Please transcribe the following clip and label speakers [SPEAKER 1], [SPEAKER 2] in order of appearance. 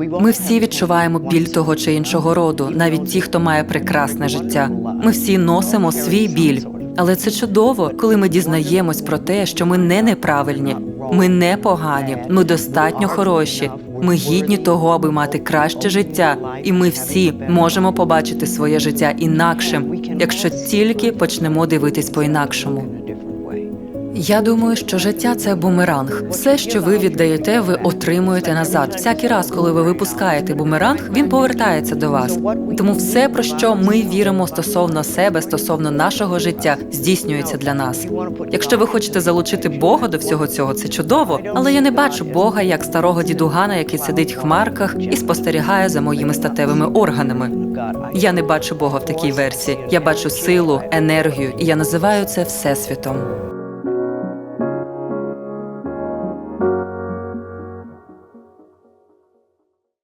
[SPEAKER 1] Ми всі відчуваємо біль того чи іншого роду, навіть ті, хто має прекрасне життя. Ми всі носимо свій біль. Але це чудово, коли ми дізнаємось про те, що ми не неправильні, ми не погані, ми достатньо хороші. Ми гідні того, аби мати краще життя, і ми всі можемо побачити своє життя інакшим, якщо тільки почнемо дивитись по-інакшому. Я думаю, що життя це бумеранг. Все, що ви віддаєте, ви отримуєте назад. Всякий раз, коли ви випускаєте бумеранг, він повертається до вас. Тому все, про що ми віримо стосовно себе, стосовно нашого життя, здійснюється для нас. Якщо ви хочете залучити Бога до всього цього, це чудово. Але я не бачу Бога як старого дідугана, який сидить в хмарках і спостерігає за моїми статевими органами. Я не бачу Бога в такій версії. Я бачу силу, енергію, і я називаю це всесвітом. Thank you.